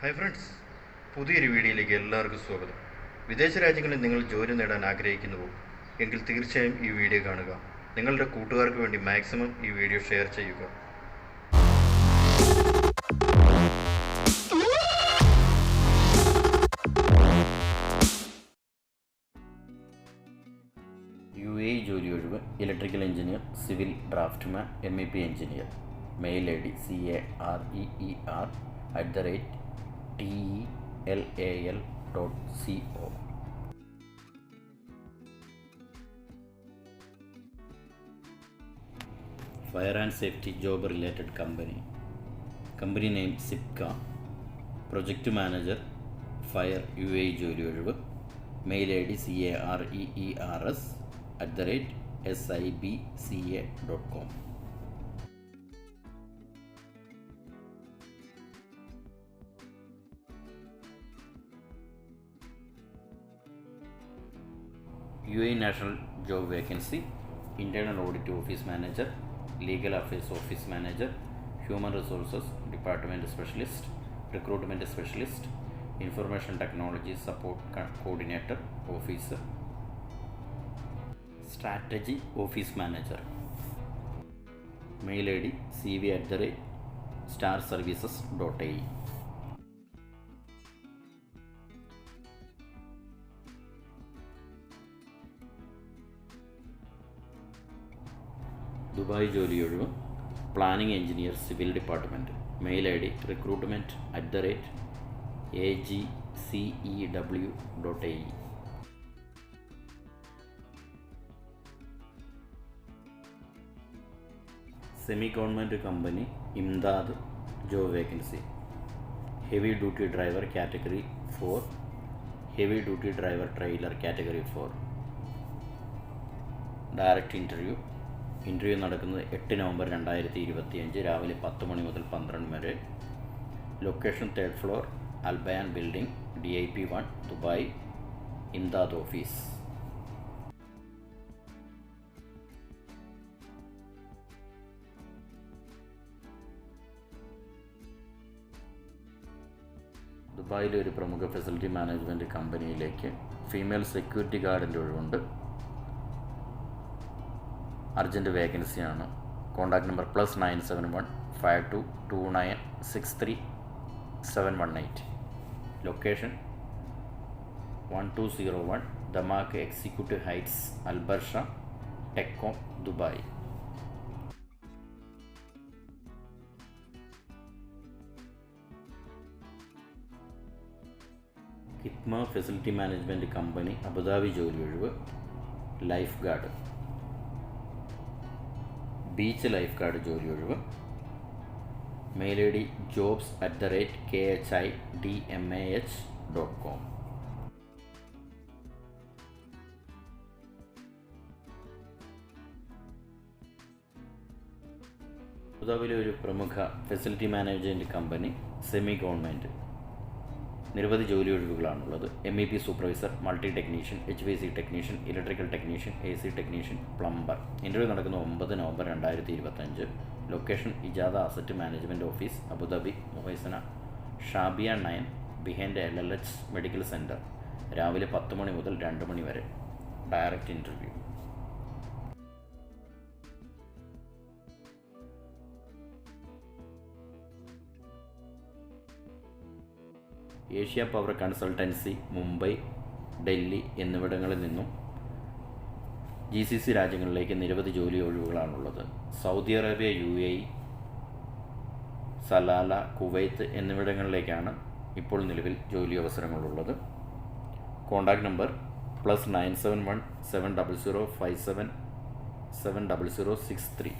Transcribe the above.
Hi friends പുതിയൊരു വീഡിയോയിലേക്ക് എല്ലാവർക്കും സ്വാഗതം. വിദേശ രാജ്യങ്ങളിൽ നിങ്ങൾ ജോലി നേടാൻ ആഗ്രഹിക്കുന്നുവോ? എങ്കിൽ തീർച്ചയായും ഈ വീഡിയോ കാണുക. നിങ്ങളുടെ കൂട്ടുകാർക്ക് വേണ്ടി മാക്സിമം ഈ വീഡിയോ ഷെയർ ചെയ്യുക. യു എ ജോലി ഒഴിവ് electrical engineer civil draftsman M E P engineer mail I D C A R E E R at the rate T E L A L dot C O fire and safety job related company company name Sipca project manager fire U A ജോലി ഒഴിവ് mail I D C A R E E R S at the rate S I B C A dot com U A national job vacancy internal audit office manager legal affairs office manager human resources department specialist recruitment specialist information technology support coordinator officer strategy office manager mail I D C V at the rate star services dot A Dubai ജോലി ഒഴിവ്. Planning engineer civil department mail I D recruitment at the rate A G C W dot A semi government company Imdad job vacancy. Heavy duty driver category four. Heavy duty driver trailer category four. Direct interview interview നടക്കുന്നത് എട്ട് November രണ്ടായിരത്തി ഇരുപത്തിയഞ്ച് രാവിലെ പത്ത് മണി മുതൽ പന്ത്രണ്ട് വരെ. Location third floor Al Bayan building D I P one Dubai Imdad office ദുബായിലെ ഒരു പ്രമുഖ ഫെസിലിറ്റി മാനേജ്മെന്റ് കമ്പനിയിലേക്ക് ഫീമെയിൽ സെക്യൂരിറ്റി ഗാർഡിന്റെ ഒഴിവുണ്ട്. അർജന്റ് വേക്കൻസിയാണ്. Contact number plus nine seven one five two two nine six three seven one eight. Location one two zero one Damac executive heights Al Barsha Tecom Dubai. കിത്മ facility management company Abu Dhabi ജോലി ഒഴിവ്. Life guard. Beach life guard ജോലി ഒഴിവ്. Mail I D jobs at the rate K H I D M A H dot com. ഒരു പ്രമുഖ facility management company semi government നിരവധി ജോലി ഒഴിവുകളാണുള്ളത്. M E P supervisor multi technician H V C technician electrical technician A C technician plumber interview നടക്കുന്ന ഒമ്പത് November രണ്ടായിരത്തി ഇരുപത്തഞ്ച് location Ejada asset management office Abu Dhabi Muhaisnah Shabiya nine behind L L H medical centre രാവിലെ പത്ത് മണി മുതൽ രണ്ട് മണി വരെ. Direct interview Asia power consultancy Mumbai Delhi എന്നിവിടങ്ങളിൽ നിന്നും ജി സി സി രാജ്യങ്ങളിലേക്ക് നിരവധി ജോലി ഒഴിവുകളാണുള്ളത്. Saudi Arabia U A Salalah Kuwait എന്നിവിടങ്ങളിലേക്കാണ് ഇപ്പോൾ നിലവിൽ ജോലി അവസരങ്ങളുള്ളത്. Contact number plus nine seven one seven double zero five seven seven double zero six three.